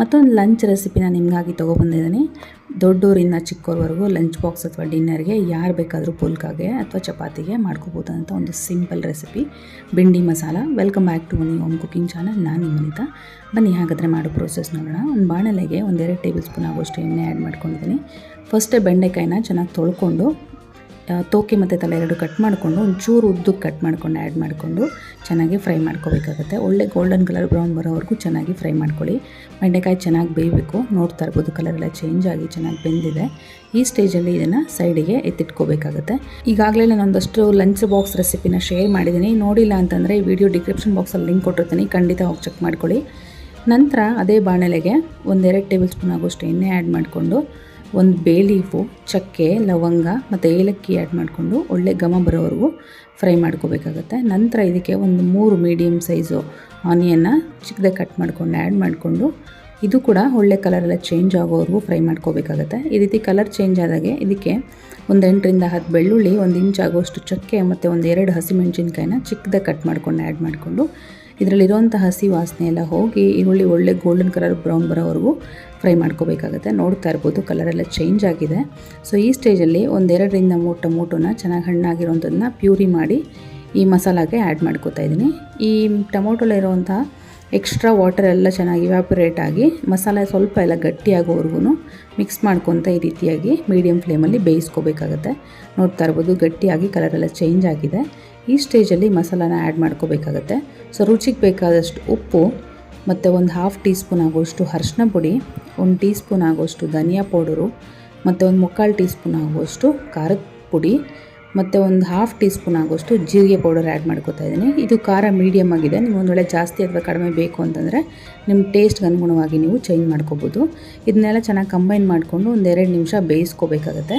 ಮತ್ತೊಂದು ಲಂಚ್ ರೆಸಿಪಿನ ನಿಮಗಾಗಿ ತೊಗೊಬಂದಿದ್ದೀನಿ. ದೊಡ್ಡೋರಿಂದ ಚಿಕ್ಕವ್ರವರೆಗೂ ಲಂಚ್ ಬಾಕ್ಸ್ ಅಥವಾ ಡಿನ್ನರ್ಗೆ ಯಾರು ಬೇಕಾದರೂ ಪುಲ್ಕಾಗೆ ಅಥವಾ ಚಪಾತಿಗೆ ಮಾಡ್ಕೋಬೋದಂತ ಒಂದು simple recipe. Bhindi masala, welcome back to Mani home cooking channel. ನಾನು ನಿಮ್ಮನಿತ ಬನ್ನಿ, ಹಾಗಾದರೆ ಮಾಡೋ ಪ್ರೋಸೆಸ್ ನೋಡೋಣ. ಒಂದು ಬಾಣಲೆಗೆ ಒಂದೆರಡು ಟೇಬಲ್ ಸ್ಪೂನ್ ಆಗುವಷ್ಟು ಎಣ್ಣೆ ಆ್ಯಡ್ ಮಾಡ್ಕೊಂಡಿದ್ದೀನಿ. ಫಸ್ಟೇ ಬೆಂಡೆಕಾಯಿನ ಚೆನ್ನಾಗಿ ತೊಳ್ಕೊಂಡು ತೋಕೆ ಮತ್ತು ತಲೆ ಎರಡು ಕಟ್ ಮಾಡಿಕೊಂಡು ಒಂಚೂರು ಉದ್ದಕ್ಕೆ ಕಟ್ ಮಾಡ್ಕೊಂಡು ಆ್ಯಡ್ ಮಾಡಿಕೊಂಡು ಚೆನ್ನಾಗಿ ಫ್ರೈ ಮಾಡ್ಕೋಬೇಕಾಗುತ್ತೆ. ಒಳ್ಳೆ ಗೋಲ್ಡನ್ ಕಲರ್ ಬ್ರೌನ್ ಬರೋವರೆಗೂ ಚೆನ್ನಾಗಿ ಫ್ರೈ ಮಾಡ್ಕೊಳ್ಳಿ. ಬೆಂಡೆಕಾಯಿ ಚೆನ್ನಾಗಿ ಬೇಯಬೇಕು. ನೋಡ್ತಾ ಇರ್ಬೋದು ಕಲರ್ ಎಲ್ಲ ಚೇಂಜ್ ಆಗಿ ಚೆನ್ನಾಗಿ ಬೆಂದಿದೆ. ಈ ಸ್ಟೇಜಲ್ಲಿ ಇದನ್ನು ಸೈಡಿಗೆ ಎತ್ತಿಟ್ಕೋಬೇಕಾಗುತ್ತೆ. ಈಗಾಗಲೇ ನಾನು ಒಂದಷ್ಟು ಲಂಚ್ ಬಾಕ್ಸ್ ರೆಸಿಪಿನ ಶೇರ್ ಮಾಡಿದ್ದೀನಿ. ನೋಡಿಲ್ಲ ಅಂತಂದರೆ ಈ ವಿಡಿಯೋ ಡಿಸ್ಕ್ರಿಪ್ಷನ್ ಬಾಕ್ಸಲ್ಲಿ ಲಿಂಕ್ ಕೊಟ್ಟಿರ್ತೀನಿ. ಖಂಡಿತ ಹೋಗಿ ಚೆಕ್ ಮಾಡ್ಕೊಳ್ಳಿ. ನಂತರ ಅದೇ ಬಾಣಲೆಗೆ ಒಂದೆರಡು ಟೇಬಲ್ ಸ್ಪೂನ್ ಆಗೋಷ್ಟು ಎಣ್ಣೆ ಆ್ಯಡ್ ಮಾಡಿಕೊಂಡು ಒಂದು ಬೇ ಲೀಫು ಚಕ್ಕೆ, ಲವಂಗ ಮತ್ತು ಏಲಕ್ಕಿ ಆ್ಯಡ್ ಮಾಡಿಕೊಂಡು ಒಳ್ಳೆ ಘಮ ಬರೋವರೆಗೂ ಫ್ರೈ ಮಾಡ್ಕೋಬೇಕಾಗತ್ತೆ. ನಂತರ ಇದಕ್ಕೆ ಒಂದು ಮೂರು ಮೀಡಿಯಮ್ ಸೈಜು ಆನಿಯನ್ನ ಚಿಕ್ಕದಾಗಿ ಕಟ್ ಮಾಡ್ಕೊಂಡು ಆ್ಯಡ್ ಮಾಡಿಕೊಂಡು ಇದು ಕೂಡ ಒಳ್ಳೆ ಕಲರೆಲ್ಲ ಚೇಂಜ್ ಆಗೋವರೆಗೂ ಫ್ರೈ ಮಾಡ್ಕೋಬೇಕಾಗತ್ತೆ. ಈ ರೀತಿ ಕಲರ್ ಚೇಂಜ್ ಆದಾಗೆ ಇದಕ್ಕೆ ಒಂದು ಎಂಟರಿಂದ ಹತ್ತು ಬೆಳ್ಳುಳ್ಳಿ, ಒಂದು ಇಂಚ್ ಆಗೋಷ್ಟು ಚಕ್ಕೆ ಮತ್ತು ಒಂದು ಎರಡು ಹಸಿಮೆಣಸಿನ್ಕಾಯಿನ ಚಿಕ್ಕದಾಗಿ ಕಟ್ ಮಾಡ್ಕೊಂಡು ಆ್ಯಡ್ ಮಾಡಿಕೊಂಡು ಇದರಲ್ಲಿರುವಂಥ ಹಸಿ ವಾಸನೆ ಎಲ್ಲ ಹೋಗಿ ಈರುಳ್ಳಿ ಒಳ್ಳೆ ಗೋಲ್ಡನ್ ಕಲರ್ ಬ್ರೌನ್ ಬರೋವರೆಗೂ ಫ್ರೈ ಮಾಡ್ಕೋಬೇಕಾಗುತ್ತೆ. ನೋಡ್ತಾ ಇರ್ಬೋದು ಕಲರೆಲ್ಲ ಚೇಂಜ್ ಆಗಿದೆ. ಸೊ ಈ ಸ್ಟೇಜಲ್ಲಿ ಒಂದೆರಡರಿಂದ ಮೂರು ಟೊಮೊಟೊನ ಚೆನ್ನಾಗಿ ಹಣ್ಣಾಗಿರೋಂಥದ್ದನ್ನ ಪ್ಯೂರಿ ಮಾಡಿ ಈ ಮಸಾಲಾಗೆ ಆ್ಯಡ್ ಮಾಡ್ಕೋತಾ ಇದ್ದೀನಿ. ಈ ಟೊಮೊಟೊಲಿರುವಂಥ ಎಕ್ಸ್ಟ್ರಾ ವಾಟರ್ ಎಲ್ಲ ಚೆನ್ನಾಗಿ ಇವ್ಯಾಪರೇಟ್ ಆಗಿ, ಮಸಾಲೆ ಸ್ವಲ್ಪ ಎಲ್ಲ ಗಟ್ಟಿಯಾಗೋವರೆಗೂ ಮಿಕ್ಸ್ ಮಾಡ್ಕೊತ ಈ ರೀತಿಯಾಗಿ ಮೀಡಿಯಮ್ ಫ್ಲೇಮಲ್ಲಿ ಬೇಯಿಸ್ಕೋಬೇಕಾಗತ್ತೆ. ನೋಡ್ತಾ ಇರ್ಬೋದು ಗಟ್ಟಿಯಾಗಿ ಕಲರೆಲ್ಲ ಚೇಂಜ್ ಆಗಿದೆ. ಈ ಸ್ಟೇಜಲ್ಲಿ ಮಸಾಲಾನ ಆ್ಯಡ್ ಮಾಡ್ಕೋಬೇಕಾಗತ್ತೆ. ಸೊ ರುಚಿಗೆ ಬೇಕಾದಷ್ಟು ಉಪ್ಪು, ಮತ್ತು ಒಂದು ಹಾಫ್ ಟೀ ಸ್ಪೂನ್ ಆಗೋಷ್ಟು ಅರ್ಶಿನ ಪುಡಿ, ಒಂದು ಟೀ ಸ್ಪೂನ್ ಆಗೋಷ್ಟು ಧನಿಯಾ ಪೌಡರು, ಮತ್ತು ಒಂದು ಮುಕ್ಕಾಲು ಟೀ ಸ್ಪೂನ್ ಆಗುವಷ್ಟು ಖಾರದ ಪುಡಿ ಮತ್ತು ಒಂದು ಹಾಫ್ ಟೀ ಸ್ಪೂನ್ ಆಗೋಷ್ಟು ಜೀರಿಗೆ ಪೌಡರ್ ಆ್ಯಡ್ ಮಾಡ್ಕೋತಾ ಇದ್ದೀನಿ. ಇದು ಖಾರ ಮೀಡಿಯಮ್ ಆಗಿದೆ. ನೀವು ಒಂದು ವೇಳೆ ಜಾಸ್ತಿ ಅಥವಾ ಕಡಿಮೆ ಬೇಕು ಅಂತಂದರೆ ನಿಮ್ಮ ಟೇಸ್ಟ್ಗೆ ಅನುಗುಣವಾಗಿ ನೀವು ಚೇಂಜ್ ಮಾಡ್ಕೋಬೋದು. ಇದನ್ನೆಲ್ಲ ಚೆನ್ನಾಗಿ ಕಂಬೈನ್ ಮಾಡಿಕೊಂಡು ಒಂದು ಎರಡು ನಿಮಿಷ ಬೇಯಿಸ್ಕೋಬೇಕಾಗತ್ತೆ.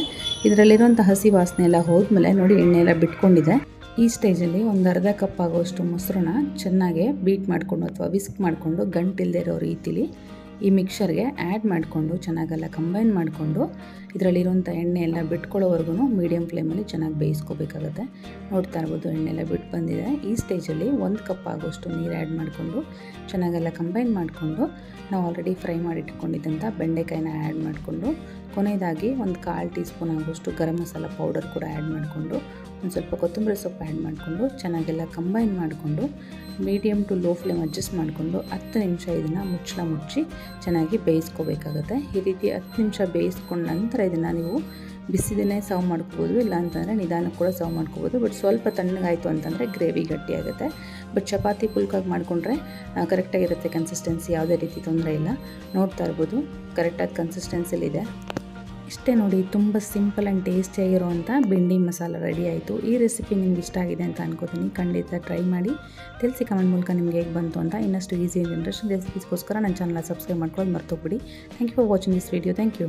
ಇದರಲ್ಲಿರುವಂಥ ಹಸಿ ವಾಸನೆ ಎಲ್ಲ ಹೋದ್ಮೇಲೆ ನೋಡಿ ಎಣ್ಣೆ ಎಲ್ಲ ಬಿಟ್ಕೊಂಡಿದೆ. ಈ ಸ್ಟೇಜಲ್ಲಿ ಒಂದು ಅರ್ಧ ಕಪ್ ಆಗೋಷ್ಟು ಮೊಸರನ್ನ ಚೆನ್ನಾಗಿ ಬೀಟ್ ಮಾಡಿಕೊಂಡು ಅಥವಾ ವಿಸ್ಕ್ ಮಾಡಿಕೊಂಡು ಗಂಟಿಲ್ಲದೆ ಇರೋ ರೀತಿಲಿ ಈ ಮಿಕ್ಸರ್ಗೆ ಆ್ಯಡ್ ಮಾಡಿಕೊಂಡು, ಚೆನ್ನಾಗೆಲ್ಲ ಕಂಬೈನ್ ಮಾಡಿಕೊಂಡು, ಇದರಲ್ಲಿರುವಂಥ ಎಣ್ಣೆ ಎಲ್ಲ ಬಿಟ್ಕೊಳ್ಳೋವರೆಗೂ ಮೀಡಿಯಮ್ ಫ್ಲೇಮಲ್ಲಿ ಚೆನ್ನಾಗಿ ಬೇಯಿಸ್ಕೋಬೇಕಾಗುತ್ತೆ. ನೋಡ್ತಾ ಇರ್ಬೋದು ಎಣ್ಣೆ ಎಲ್ಲ ಬಿಟ್ಟು ಬಂದಿದೆ. ಈ ಸ್ಟೇಜಲ್ಲಿ ಒಂದು ಕಪ್ ಆಗೋಷ್ಟು ನೀರು ಆ್ಯಡ್ ಮಾಡಿಕೊಂಡು, ಚೆನ್ನಾಗೆಲ್ಲ ಕಂಬೈನ್ ಮಾಡಿಕೊಂಡು, ನಾವು ಆಲ್ರೆಡಿ ಫ್ರೈ ಮಾಡಿ ಇಟ್ಕೊಂಡಿದ್ದಂಥ ಬೆಂಡೆಕಾಯಿನ ಆ್ಯಡ್ ಮಾಡಿಕೊಂಡು, ಕೊನೆಯದಾಗಿ ಒಂದು ಕಾಲು ಟೀ ಸ್ಪೂನ್ ಆಗೋಷ್ಟು ಗರಂ ಮಸಾಲ ಪೌಡರ್ ಕೂಡ ಆ್ಯಡ್ ಮಾಡಿಕೊಂಡು, ಒಂದು ಸ್ವಲ್ಪ ಕೊತ್ತಂಬರಿ ಸೊಪ್ಪು ಆ್ಯಡ್ ಮಾಡಿಕೊಂಡು, ಚೆನ್ನಾಗೆಲ್ಲ ಕಂಬೈನ್ ಮಾಡಿಕೊಂಡು medium to low flame adjust ಮಾಡಿಕೊಂಡು ಹತ್ತು ನಿಮಿಷ ಇದನ್ನು ಮುಚ್ಚಳ ಮುಚ್ಚಿ ಚೆನ್ನಾಗಿ ಬೇಯಿಸ್ಕೋಬೇಕಾಗತ್ತೆ. ಈ ರೀತಿ ಹತ್ತು ನಿಮಿಷ ಬೇಯಿಸ್ಕೊಂಡ ನಂತರ ಇದನ್ನು ನೀವು ಬಿಸಿದನ್ನೇ ಸರ್ವ್ ಮಾಡ್ಕೋಬೋದು ಇಲ್ಲ ಅಂತಂದರೆ ನಿಧಾನಕ್ಕೆ ಕೂಡ ಸರ್ವ್ ಮಾಡ್ಕೋಬೋದು. ಬಟ್ ಸ್ವಲ್ಪ ತಣ್ಣಗಾಯಿತು ಅಂತಂದರೆ ಗ್ರೇವಿ ಗಟ್ಟಿಯಾಗುತ್ತೆ ಬಟ್ ಚಪಾತಿ ಪುಲ್ಕಾಗಿ ಮಾಡಿಕೊಂಡ್ರೆ ಕರೆಕ್ಟಾಗಿರುತ್ತೆ ಕನ್ಸಿಸ್ಟೆನ್ಸಿ ಯಾವುದೇ ರೀತಿ ತೊಂದರೆ ಇಲ್ಲ. ನೋಡ್ತಾ ಇರ್ಬೋದು, ಕರೆಕ್ಟಾಗಿ ಕನ್ಸಿಸ್ಟೆನ್ಸಿಲಿದೆ ಇಷ್ಟೇ ನೋಡಿ, ತುಂಬ ಸಿಂಪಲ್ ಆ್ಯಂಡ್ ಟೇಸ್ಟಿಯಾಗಿರುವಂಥ ಬೆಂಡಿ ಮಸಾಲ ರೆಡಿ ಆಯಿತು. ಈ ರೆಸಿಪಿ ನಿಮ್ಗೆ ಇಷ್ಟ ಆಗಿದೆ ಅಂತ ಅನ್ಕೋತೀನಿ. ಖಂಡಿತ ಟ್ರೈ ಮಾಡಿ. ತಿಳಿಸಿ ಕಮೆಂಟ್ ಮೂಲಕ ನಿಮ್ಗೆ ಹೇಗೆ ಬಂತು ಅಂತ ಇನ್ನಷ್ಟು ಈಸಿ ಆ್ಯಂಡ್ ಇಂಟ್ರೆಸ್ಟಿಂಗ್ ರೆಸಿಪೀಸ್ಗೋಸ್ಕರ ನನ್ನ ಚಾನಲ್ ಸಬ್ಸ್ಕ್ರೈಬ್ ಮಾಡ್ಕೊಳ್ಳೋದು ಮರ್ತೋಗ್ಬಿಡಿ. Thank you for watching this video thank you